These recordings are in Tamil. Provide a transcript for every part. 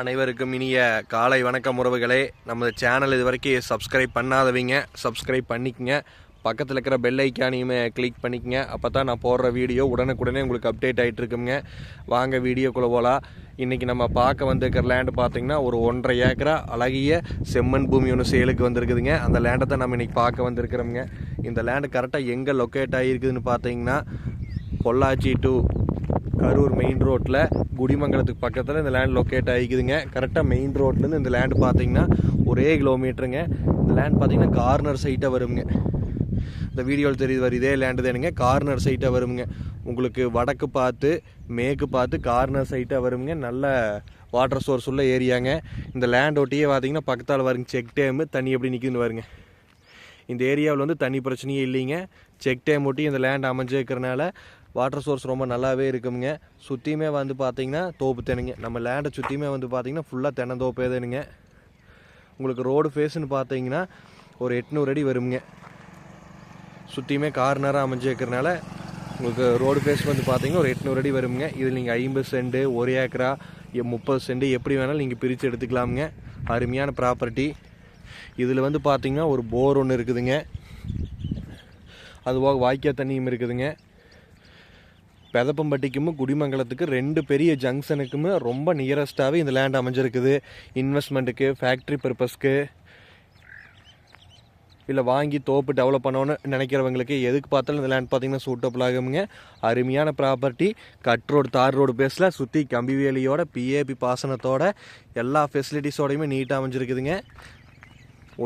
அனைவருக்கும் இனிய காலை வணக்கம் உறவுகளே. நம்ம சேனல் இது வரைக்கும் சப்ஸ்கிரைப் பண்ணாதவங்க. சப்ஸ்கிரைப் பண்ணிக்கங்க. பக்கத்தில் இருக்கிற பெல் ஐக்கானையுமே கிளிக் பண்ணிக்கங்க. அப்போ தான் நான் போடுற வீடியோ உடனுக்குடனே உங்களுக்கு அப்டேட் ஆகிட்டு இருக்குங்க. வாங்க வீடியோக்குள்ளே போகலாம் இன்றைக்கி நம்ம பார்க்க வந்திருக்கிற லேண்டு பார்த்தீங்கன்னா ஒரு ஒன்றரை ஏக்கரா அழகிய செம்மண் பூமி ஒன்று சேலுக்கு வந்திருக்குதுங்க. அந்த லேண்டை தான் நம்ம இன்றைக்கி பார்க்க வந்திருக்கிறோம்ங்க. இந்த லேண்டு கரெக்டாக எங்கே லொக்கேட் ஆகிருக்குதுன்னு பார்த்தீங்கன்னா பொள்ளாச்சி டு கரூர் மெயின் ரோட்டில் குடிமங்கலத்துக்கு பக்கத்தில் இந்த லேண்ட் லொக்கேட் ஆகிக்குதுங்க. கரெக்டாக மெயின் ரோட்லேருந்து இந்த லேண்டு பார்த்தீங்கன்னா ஒரே கிலோமீட்டருங்க இந்த லேண்ட் பார்த்தீங்கன்னா கார்னர் சைட்டாக வருங்க. இந்த வீடியோவில் தெரியுது வர இதே லேண்டு தானுங்க. கார்னர் சைட்டாக வருங்க. உங்களுக்கு வடக்கு பார்த்து மேற்கு பார்த்து கார்னர் சைட்டாக வருங்க. நல்ல வாட்டர் சோர்ஸ் உள்ள ஏரியாங்க. இந்த லேண்ட் ஒட்டியே பார்த்தீங்கன்னா பக்கத்தால் வருங்க செக் டேமு தண்ணி எப்படி நிற்குதுன்னு வருங்க இந்த ஏரியாவில் வந்து தண்ணி பிரச்சனையே இல்லைங்க. செக் டேம் ஒட்டி இந்த லேண்ட் அமைஞ்சிருக்கிறனால வாட்டர் சோர்ஸ் ரொம்ப நல்லாவே இருக்குங்க சுற்றியுமே வந்து பார்த்தீங்கன்னா தோப்பு தென்னுங்க. நம்ம லேண்டை சுற்றியுமே வந்து பார்த்தீங்கன்னா ஃபுல்லாக தென்னந்தோப்பே தானுங்க உங்களுக்கு ரோடு ஃபேஸ்னு பார்த்தீங்கன்னா ஒரு எட்நூறு அடி வருங்க சுற்றியுமே கார்னராக அமைஞ்சிருக்கிறனால உங்களுக்கு ரோடு ஃபேஸ் வந்து பார்த்தீங்கன்னா ஒரு எட்நூறு அடி வருங்க இதில் நீங்கள் ஐம்பது சென்ட் ஒரு ஏக்கரா எ- முப்பது சென்ட் எப்படி வேணாலும் நீங்கள் பிரித்து எடுத்துக்கலாமுங்க. அருமையான ப்ராப்பர்ட்டி இதில் வந்து பார்த்தீங்கன்னா ஒரு போர் ஒன்று இருக்குதுங்க. அதுபோக வாய்க்கா தண்ணியும் இருக்குதுங்க. பெதப்பம்பட்டிக்கும் குடிமங்கலத்துக்கு ரெண்டு பெரிய ஜங்ஷனுக்குமே ரொம்ப நியரஸ்ட்டாகவே இந்த லேண்ட் அமைஞ்சிருக்குது. இன்வெஸ்ட்மெண்ட்டுக்கு ஃபேக்ட்ரி பர்பஸ்க்கு இல்லை வாங்கி தோப்பு டெவலப் பண்ணணும்னு நினைக்கிறவங்களுக்கு எதுக்கு பார்த்தாலும் இந்த லேண்ட் பார்த்தீங்கன்னா சூட்டபிள் ஆகுங்க அருமையான ப்ராப்பர்ட்டி கட் ரோடு தார் ரோடு பேஸில் சுற்றி கம்பி வேலியோட பிஏபி பாசனத்தோட எல்லா ஃபெசிலிட்டிஸோடையுமே நீட்டாக அமைஞ்சிருக்குதுங்க.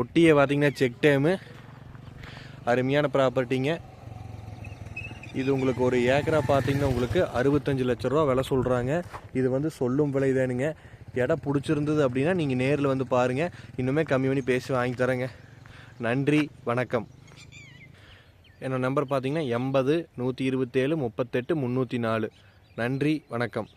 ஒட்டியை பார்த்தீங்கன்னா செக் டேமு அருமையான ப்ராப்பர்ட்டிங்க இது உங்களுக்கு ஒரு ஏக்கரா பார்த்தீங்கன்னா உங்களுக்கு அறுபத்தஞ்சு லட்ச ரூபா விலை சொல்கிறாங்க இது வந்து சொல்லும் விலை தானுங்க. இடம் பிடிச்சிருந்தது அப்படின்னா நீங்கள் நேரில் வந்து பாருங்கள் இன்னுமே கம்மி பண்ணி பேசி வாங்கி தரேங்க. நன்றி வணக்கம். என்னோட நம்பர் பார்த்தீங்கன்னா எண்பது நூற்றி இருபத்தேழு முப்பத்தெட்டு முந்நூற்றி நாலு. நன்றி வணக்கம்.